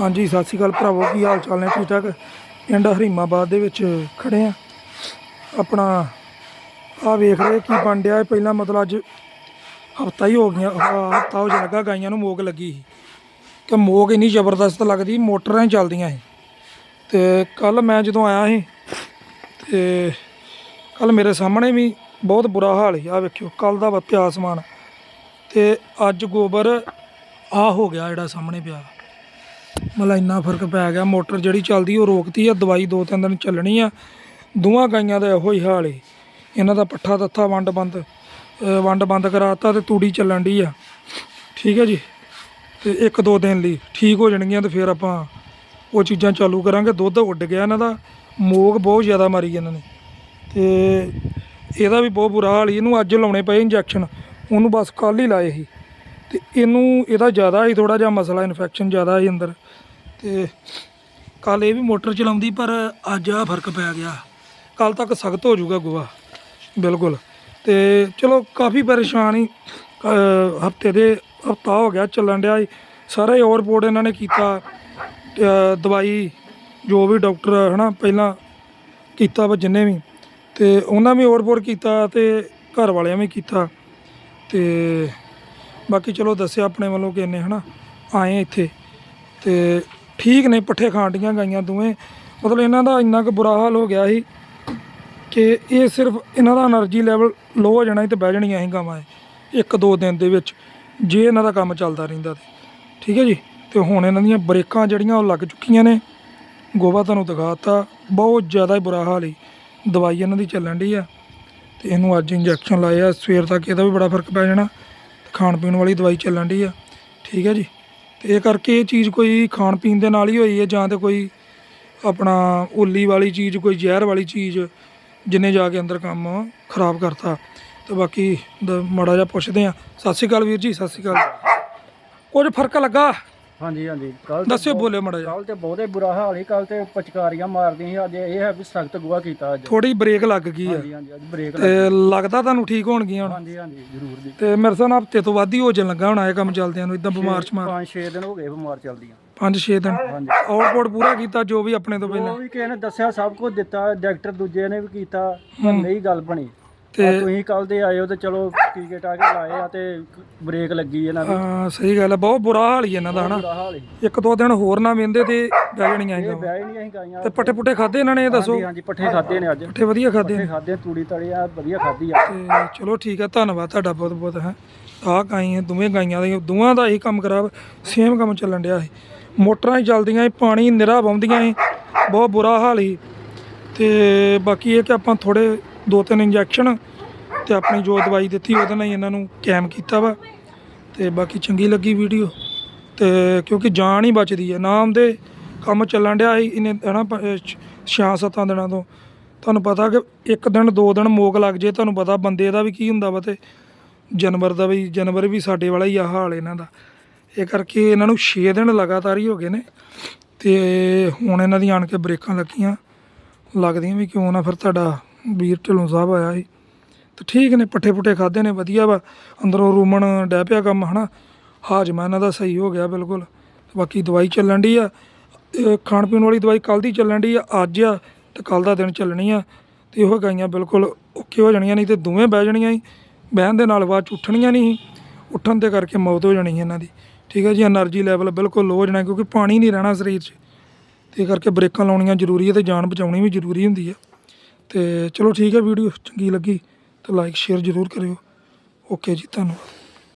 ਹਾਂਜੀ, ਸਤਿ ਸ਼੍ਰੀ ਅਕਾਲ ਭਰਾਵੋ, ਕੀ ਹਾਲ ਚਾਲ ਨੇ? ਠੀਕ ਠਾਕ? ਪਿੰਡ ਹਰੀਮਾਬਾਦ ਦੇ ਵਿੱਚ ਖੜੇ ਆ। ਆਪਣਾ, ਆ ਵੇਖ ਰਹੇ ਕੀ ਬਣ ਡਿਆ ਪਹਿਲਾਂ ਮਤਲਬ ਅੱਜ ਹਫਤਾ ਹੀ ਹੋ ਗਿਆ ਹਫਤਾ ਹੋ ਜਾ ਲੱਗਾ, ਗਾਈਆਂ ਨੂੰ ਮੋਗ ਲੱਗੀ ਸੀ। ਕਿ ਮੋਗ ਇੰਨੀ ਜ਼ਬਰਦਸਤ ਲੱਗਦੀ, ਮੋਟਰਾਂ ਹੀ ਚੱਲਦੀਆਂ ਸੀ। ਤੇ ਕੱਲ ਮੈਂ ਜਦੋਂ ਆਇਆ ਸੀ, ਤੇ ਕੱਲ ਮੇਰੇ ਸਾਹਮਣੇ ਵੀ ਬਹੁਤ ਬੁਰਾ ਹਾਲ ਸੀ। ਆ ਵੇਖਿਓ ਕੱਲ ਦਾ ਵਾ ਪਿਆ ਸਮਾਨ। ਤੇ ਅੱਜ ਗੋਬਰ ਆ ਹੋ ਗਿਆ ਜਿਹੜਾ ਸਾਹਮਣੇ ਪਿਆ। ਮਤਲਬ ਇੰਨਾ ਫ਼ਰਕ ਪੈ ਗਿਆ, ਮੋਟਰ ਜਿਹੜੀ ਚੱਲਦੀ ਉਹ ਰੋਕਤੀ ਆ, ਦਵਾਈ ਦੋ ਤਿੰਨ ਦਿਨ ਚੱਲਣੀ ਆ। ਦੋਵਾਂ ਗਾਈਆਂ ਦਾ ਇਹੋ ਹੀ ਹਾਲ ਏ। ਇਹਨਾਂ ਦਾ ਪੱਠਾ ਤੱਥਾ ਵੰਡ ਬੰਦ ਵੰਡ ਬੰਦ ਕਰਾਤਾ ਤੇ ਤੂੜੀ ਚੱਲਣ ਦੀ ਆ। ਠੀਕ ਹੈ ਜੀ? ਤੇ ਇੱਕ ਦੋ ਦਿਨ ਲਈ ਠੀਕ ਹੋ ਜਾਣਗੀਆਂ ਤੇ ਫਿਰ ਆਪਾਂ ਉਹ ਚੀਜ਼ਾਂ ਚਾਲੂ ਕਰਾਂਗੇ। ਦੁੱਧ ਉੱਡ ਗਿਆ ਇਹਨਾਂ ਦਾ, ਮੋਗ ਬਹੁਤ ਜ਼ਿਆਦਾ ਮਾਰੀ ਇਹਨਾਂ ਨੇ। ਤੇ ਇਹਦਾ ਵੀ ਬਹੁਤ ਬੁਰਾ ਹਾਲ ਸੀ, ਇਹਨੂੰ ਅੱਜ ਲਾਉਣੇ ਪਏ ਇੰਜੈਕਸ਼ਨ ਉਹਨੂੰ ਬਸ ਕੱਲ ਹੀ ਲਾਏ ਸੀ। ਤੇ ਇਹਨੂੰ, ਇਹਦਾ ਜ਼ਿਆਦਾ ਹੀ ਥੋੜਾ ਜਿਹਾ ਮਸਲਾ ਇਨਫੈਕਸ਼ਨ ਜ਼ਿਆਦਾ ਹੀ ਅੰਦਰ। ਤੇ ਕੱਲ ਇਹ ਵੀ ਮੋਟਰ ਚਲਾਉਂਦੀ, ਪਰ ਅੱਜ ਆ ਫ਼ਰਕ ਪੈ ਗਿਆ। ਕੱਲ ਤੱਕ ਸਖਤ ਹੋ ਜਾਊਗਾ ਗੋਆ ਬਿਲਕੁਲ। ਤੇ ਚਲੋ, ਕਾਫੀ ਪਰੇਸ਼ਾਨ ਹੀ ਹਫ਼ਤੇ ਦੇ ਹਫਤਾ ਹੋ ਗਿਆ ਚੱਲਣ ਡਿਆ ਸਾਰਾ ਹੀ ਓਵਰਪੋਰਟ ਇਹਨਾਂ ਨੇ ਕੀਤਾ ਦਵਾਈ ਜੋ ਵੀ ਡਾਕਟਰ ਹਨਾ, ਪਹਿਲਾਂ ਕੀਤਾ ਵਾ ਜਿੰਨੇ ਵੀ। ਤੇ ਉਹਨਾਂ ਵੀ ਓਵਰਬੋਰਡ ਕੀਤਾ ਤੇ ਘਰ ਵਾਲਿਆਂ ਵੀ ਕੀਤਾ। ਤੇ ਬਾਕੀ ਚਲੋ, ਦੱਸਿਆ ਆਪਣੇ ਵੱਲੋਂ ਕਿ ਇਹਨੇ ਹਨਾ, ਆਏ ਇੱਥੇ। ਤੇ ਠੀਕ ਨੇ, ਪੱਠੇ ਖਾਂਡੀਆਂ ਗਾਈਆਂ ਦੋਵੇਂ। ਮਤਲਬ ਇਹਨਾਂ ਦਾ ਇੰਨਾ ਕੁ ਬੁਰਾ ਹਾਲ ਹੋ ਗਿਆ ਸੀ ਕਿ ਇਹ ਸਿਰਫ ਇਹਨਾਂ ਦਾ એનર્ਜੀ ਲੈਵਲ ਲੋ ਹੋ ਜਾਣਾ ਤੇ ਬਹਿ ਜਾਣੀਆਂ ਹੀ ਗਾਵਾਂ ਇੱਕ ਦੋ ਦਿਨ ਦੇ ਵਿੱਚ, ਜੇ ਇਹਨਾਂ ਦਾ ਕੰਮ ਚੱਲਦਾ ਰਹਿੰਦਾ ਤੇ। ਠੀਕ ਹੈ ਜੀ? ਤੇ ਹੁਣ ਇਹਨਾਂ ਦੀਆਂ ਬ੍ਰੇਕਾਂ ਜਿਹੜੀਆਂ ਉਹ ਲੱਗ ਚੁੱਕੀਆਂ ਨੇ। ਗੋਵਾ ਤੁਹਾਨੂੰ ਦਿਖਾਤਾ, ਬਹੁਤ ਜ਼ਿਆਦਾ ਬੁਰਾ ਹਾਲ ਹੀ ਦਵਾਈ ਇਹਨਾਂ ਦੀ ਚੱਲਣ ਢੀ ਆ ਤੇ ਇਹਨੂੰ ਅੱਜ ਇੰਜੈਕਸ਼ਨ ਲਾਇਆ, ਸਵੇਰ ਤੱਕ ਇਹਦਾ ਵੀ ਬੜਾ ਫ਼ਰਕ ਪੈ ਜਾਣਾ। ਖਾਣ ਪੀਣ ਵਾਲੀ ਦਵਾਈ ਚੱਲਣ ਢੀ ਆ। ਠੀਕ ਹੈ ਜੀ? ਇਹ ਕਰਕੇ ਇਹ ਚੀਜ਼ ਕੋਈ ਖਾਣ ਪੀਣ ਦੇ ਨਾਲ ਹੀ ਹੋਈ ਹੈ ਜਾਂ ਤੇ ਕੋਈ ਆਪਣਾ ਉੱਲੀ ਵਾਲੀ ਚੀਜ਼, ਕੋਈ ਜ਼ਹਿਰ ਵਾਲੀ ਚੀਜ਼ ਜਿੰਨੇ ਜਾ ਕੇ ਅੰਦਰ ਕੰਮ ਖਰਾਬ ਕਰਤਾ। ਤੇ ਬਾਕੀ ਦ- ਮਾੜਾ ਜਿਹਾ ਪੁੱਛਦੇ ਆ ਸਤਿ ਸ਼੍ਰੀ ਅਕਾਲ ਵੀਰ ਜੀ, ਸਤਿ ਸ਼੍ਰੀ ਅਕਾਲ। ਕੁਝ ਫ਼ਰਕ ਲੱਗਾ? ਹਾਂਜੀ ਹਾਂਜੀ। ਕੱਲ ਦੱਸਿਓ ਬੋਲੇ ਮਾੜਾ ਜਿਹਾ। ਕੱਲ ਤੇ ਬਹੁਤੇ ਬੁਰਾ ਹਾਲ ਹੀ ਕੱਲ ਤੇ ਪਚਕਾਰੀਆਂ ਮਾਰਦੀਆਂ ਸੀ ਅੱਜ ਇਹ ਹੈ ਵੀ ਸਖਤ ਗੁਆ ਕੀਤਾ ਅੱਜ। ਥੋੜੀ ਬ੍ਰੇਕ ਲੱਗ ਗਈ ਆ। ਹਾਂਜੀ ਹਾਂਜੀ ਅੱਜ ਬ੍ਰੇਕ ਤੇ ਲੱਗਦਾ ਤੁਹਾਨੂੰ ਠੀਕ ਹੋਣਗੀਆਂ ਹੁਣ? ਹਾਂਜੀ ਹਾਂਜੀ ਜ਼ਰੂਰ ਜੀ। ਤੇ ਮੇਰੇ ਹਿਸਾਬ ਨਾਲ ਹਫ਼ਤੇ ਤੋਂ ਵੱਧ ਹੀ ਹੋ ਜਾਣ ਲੱਗਾ ਹੋਣਾ ਇਹ ਕੰਮ ਚੱਲਦਿਆਂ ਨੂੰ ਇਦਾਂ ਬਿਮਾਰ ਸ਼ਮਾਰ। 5-6 ਦਿਨ ਹੋ ਗਏ ਬਿਮਾਰ ਚੱਲਦੀਆਂ। 5-6 ਦਿਨ। ਹਾਂਜੀ। ਆਊਟਪੁੱਟ ਪੂਰਾ ਕੀਤਾ ਜੋ ਵੀ ਆਪਣੇ ਤੋਂ ਪਹਿਲਾਂ। ਉਹ ਵੀ ਕਿਸੇ ਨੇ ਦੱਸਿਆ ਸਭ ਕੁਝ ਦਿੱਤਾ ਡਾਕਟਰ ਦੂਜੇ ਨੇ ਵੀ ਕੀਤਾ ਪਰ ਨਹੀਂ ਗੱਲ ਬਣੀ। ਤੇ- ਤੁਸੀਂ ਕੱਲ ਦੇ ਆਏ ਹੋ ਤੇ ਚਲੋ ਟੀਕੇ ਟਾਕੇ ਲਾਏ ਆ ਤੇ ਬ੍ਰੇਕ ਲੱਗੀ ਇਹਨਾਂ ਦੀ। ਹਾਂ ਸਹੀ ਗੱਲ ਹੈ ਬਹੁਤ ਬੁਰਾ ਹਾਲ ਹੀ ਇਹਨਾਂ ਦਾ ਹਨਾ। ਬੁਰਾ ਹਾਲ ਸੀ ਇੱਕ ਦੋ ਦਿਨ ਹੋਰ ਨਾ ਵੇਂਦੇ ਤੇ ਬਹਿ ਜਾਣੀਆਂ ਇਹ ਬਹਿ ਹੀ ਨਹੀਂ ਅਸੀਂ ਗਾਈਆਂ। ਤੇ ਪੱਠੇ ਪੁੱਠੇ ਖਾਦੇ ਇਹਨਾਂ ਨੇ ਇਹ ਦੱਸੋ? ਹਾਂਜੀ ਹਾਂਜੀ ਪੱਠੇ ਖਾਦੇ ਨੇ ਅੱਜ। ਪੱਠੇ ਵਧੀਆ ਖਾਦੇ ਪੱਠੇ ਖਾਦੇ ਤੂੜੀ ਤੜੀ ਆ ਵਧੀਆ ਖਾਦੀ ਆ। ਤੇ ਚਲੋ ਠੀਕ ਹੈ ਧੰਨਵਾਦ ਤੁਹਾਡਾ ਬਹੁਤ ਬਹੁਤ ਹੈ। ਆਹ ਗਾਈਆਂ ਦੋਵੇਂ ਗਾਈਆਂ ਦਾ ਦੋਵਾਂ ਦਾ ਹੀ ਕੰਮ ਖਰਾਬ ਸੇਮ ਕੰਮ ਚੱਲਣ ਡਿਆ ਸੀ ਮੋਟਰਾਂ ਹੀ ਚੱਲਦੀਆਂ ਸੀ ਪਾਣੀ ਨਿਰਾ ਪਾਉਂਦੀਆਂ ਸੀ ਬਹੁਤ ਬੁਰਾ ਹਾਲ ਸੀ ਤੇ ਬਾਕੀ ਇਹ ਕਿ ਆਪਾਂ ਥੋੜੇ ਦੋ ਤਿੰਨ ਇੰਜੈਕਸ਼ਨ ਤੇ ਆਪਣੀ ਜੋ ਦਵਾਈ ਦਿੱਤੀ ਉਹਦੇ ਨਾਲ ਹੀ ਇਹਨਾਂ ਨੂੰ ਕੈਮ ਕੀਤਾ ਵਾ। ਤੇ ਬਾਕੀ ਚੰਗੀ ਲੱਗੀ ਵੀਡੀਓ ਤੇ ਕਿਉਂਕਿ ਜਾਨ ਹੀ ਬਚਦੀ ਹੈ ਨਾਮ ਦੇ ਕੰਮ ਚੱਲਣ ਡਿਆ ਸੀ ਇਹਨੇ ਹਨਾ ਪ- ਅਹ ਛ- ਛਿਆਂ ਸੱਤਾਂ ਦਿਨਾਂ ਤੋਂ। ਤੁਹਾਨੂੰ ਪਤਾ ਕਿ ਇੱਕ ਦਿਨ, ਦੋ ਦਿਨ ਮੋਗ ਲੱਗ ਜੇ, ਤੁਹਾਨੂੰ ਪਤਾ ਬੰਦੇ ਦਾ ਵੀ ਕੀ ਹੁੰਦਾ ਵਾ ਤੇ ਜਨਵਰ ਦਾ ਵੀ, ਜਨਵਰ ਵੀ ਸਾਡੇ ਵਾਲਾ ਹੀ ਆ ਹਾਲ ਇਹਨਾਂ ਦਾ। ਇਹ ਕਰਕੇ ਇਹਨਾਂ ਨੂੰ 6 ਦਿਨ ਲਗਾਤਾਰ ਹੀ ਹੋ ਗਏ ਨੇ। ਤੇ ਹੁਣ ਇਹਨਾਂ ਦੀ ਆਣ ਕੇ ਬ੍ਰੇਕਾਂ ਲੱਗੀਆਂ। ਲੱਗਦੀਆਂ ਵੀ ਕਿਉਂ ਨਾ ਫਿਰ ਤੁਹਾਡਾ ਵੀਰ ਢਿੱਲੋਂ ਸਾਹਿਬ ਆਇਆ ਸੀ। ਤੇ ਠੀਕ ਨੇ ਪੱਠੇ ਪੁੱਠੇ ਖਾਦੇ ਨੇ, ਵਧੀਆ ਵਾ। ਅੰਦਰੋਂ ਰੂਮਣ ਡੈ ਪਿਆ ਕੰਮ, ਹਨਾ। ਹਾਜਮਾ ਇਹਨਾਂ ਦਾ, ਸਹੀ ਹੋ ਗਿਆ ਬਿਲਕੁਲ। ਬਾਕੀ ਦਵਾਈ ਚੱਲਣ ਦੀ ਆ। ਖਾਣ ਪੀਣ ਵਾਲੀ ਦਵਾਈ ਕੱਲ ਦੀ ਚੱਲਣ ਦੀ ਆ, ਅੱਜ ਆ, ਤੇ ਕੱਲ ਦਾ ਦਿਨ ਚੱਲਣੀ ਆ। ਤੇ ਉਹ ਗਾਈਆਂ ਬਿਲਕੁਲ ਓਕੇ ਹੋ ਜਾਣੀਆਂ ਨਹੀਂ ਤੇ ਦੋਵੇਂ ਬਹਿ ਜਾਣੀਆਂ ਹੀ ਬਹਿਣ ਦੇ ਨਾਲ ਬਾਅਦ ਉੱਠਣੀਆਂ ਨਹੀਂ ਉੱਠਣ ਦੇ ਕਰਕੇ ਮੌਤ ਹੋ ਜਾਣੀ ਇਹਨਾਂ ਦੀ। ਠੀਕ ਹੈ ਜੀ એનર્ਜੀ ਲੈਵਲ ਬਿਲਕੁਲ ਲੋ ਹੋ ਜਾਣਾ, ਕਿਉਂਕਿ ਪਾਣੀ ਨਹੀਂ ਰਹਿਣਾ ਸਰੀਰ 'ਚ। ਤੇ ਕਰਕੇ ਬ੍ਰੇਕਾਂ ਲਾਉਣੀਆਂ ਜ਼ਰੂਰੀ ਹੈ ਤੇ ਜਾਨ ਬਚਾਉਣੀ ਵੀ ਜ਼ਰੂਰੀ ਹੁੰਦੀ ਹੈ ਤੇ ਚਲੋ ਠੀਕ ਹੈ ਵੀਡੀਓ ਚੰਗੀ ਲੱਗੀ ਤਾਂ ਲਾਈਕ ਸ਼ੇਅਰ ਜ਼ਰੂਰ ਕਰਿਓ। ਓਕੇ ਜੀ, ਧੰਨਵਾਦ।